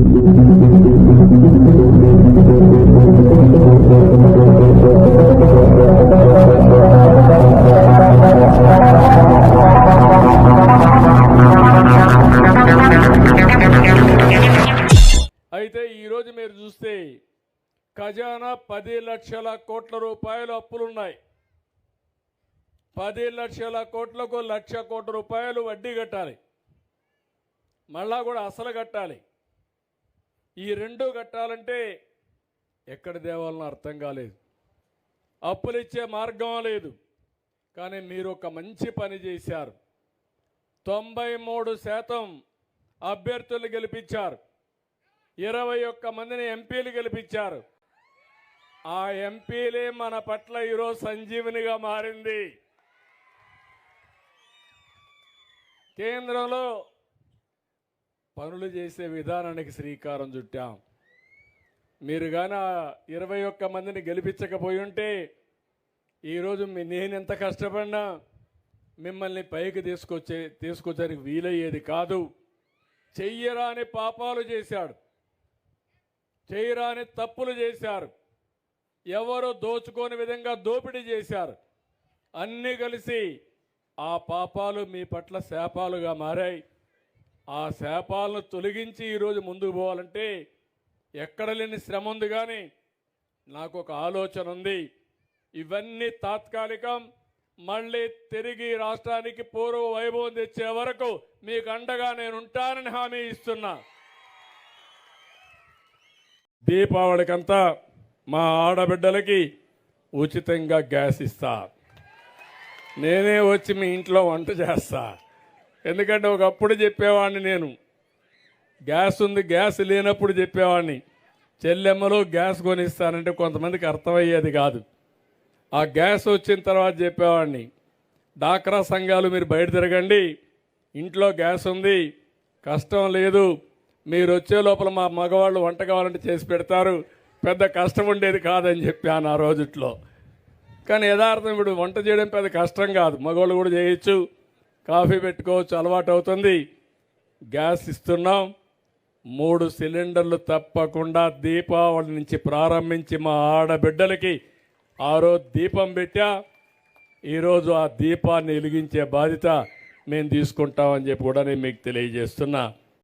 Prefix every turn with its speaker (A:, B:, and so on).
A: అయితే ఈరోజు మీరు చూస్తే ఖజానా పది లక్షల కోట్ల రూపాయలు అప్పులున్నాయి. పది లక్షల కోట్లకు లక్ష కోట్ల రూపాయలు వడ్డీ కట్టాలి. మళ్ళా కూడా అసలు కట్టాలి. ఈ రెండు కట్టాలంటే ఎక్కడ దేవాలని అర్థం కాలేదు. అప్పులిచ్చే మార్గం లేదు. కానీ మీరు ఒక మంచి పని చేశారు. తొంభై మూడు శాతం అభ్యర్థులు గెలిపించారు. ఇరవై ఒక్క మందిని ఎంపీలు గెలిపించారు. ఆ ఎంపీలే మన పట్ల ఈరోజు సంజీవనిగా మారింది. కేంద్రంలో పనులు చేసే విధానానికి శ్రీకారం చుట్టాం. మీరు కానీ ఇరవై ఒక్క మందిని గెలిపించకపోయి ఉంటే ఈరోజు మీ నేను ఎంత కష్టపడినా మిమ్మల్ని పైకి తీసుకొచ్చే తీసుకొచ్చడానికి వీలయ్యేది కాదు. చెయ్యరాని పాపాలు చేశాడు. చేయరాని తప్పులు చేశారు. ఎవరు దోచుకోని విధంగా దోపిడీ చేశారు. అన్నీ కలిసి ఆ పాపాలు మీ పట్ల శాపాలుగా మారాయి. ఆ శాపాలను తొలగించి ఈరోజు ముందుకు పోవాలంటే ఎక్కడ లేని శ్రమ ఉంది కానీ నాకు ఒక ఆలోచన ఉంది. ఇవన్నీ తాత్కాలికం మళ్ళీ తిరిగి రాష్ట్రానికి పూర్వ వైభవం తెచ్చే వరకు మీకు అండగా నేను ఉంటానని హామీ ఇస్తున్నా. దీపావళికంతా మా ఆడబిడ్డలకి ఉచితంగా గ్యాస్ ఇస్తా. నేనే వచ్చి మీ ఇంట్లో వంట చేస్తా. ఎందుకంటే ఒకప్పుడు చెప్పేవాడిని నేను. గ్యాస్ ఉంది గ్యాస్ లేనప్పుడు చెప్పేవాడిని. చెల్లెమ్మలో గ్యాస్ కొనిస్తానంటే కొంతమందికి అర్థమయ్యేది కాదు. ఆ గ్యాస్ వచ్చిన తర్వాత చెప్పేవాడిని డాక్రా సంఘాలు మీరు బయట తిరగండి ఇంట్లో గ్యాస్ ఉంది కష్టం లేదు మీరు వచ్చే లోపల మా మగవాళ్ళు వంట కావాలంటే చేసి పెడతారు పెద్ద కష్టం ఉండేది కాదని చెప్పాను ఆ రోజుట్లో. కానీ యథార్థం ఇప్పుడు వంట చేయడం పెద్ద కష్టం కాదు మగవాళ్ళు కూడా చేయొచ్చు. కాఫీ పెట్టుకోవచ్చు అలవాటు అవుతుంది. గ్యాస్ ఇస్తున్నాం. మూడు సిలిండర్లు తప్పకుండా దీపావళి నుంచి ప్రారంభించి మా ఆడబిడ్డలకి ఆ రోజు దీపం పెట్టా. ఈరోజు ఆ దీపాన్ని వెలిగించే బాధ్యత మేము తీసుకుంటామని చెప్పి కూడా నేను మీకు తెలియజేస్తున్నా.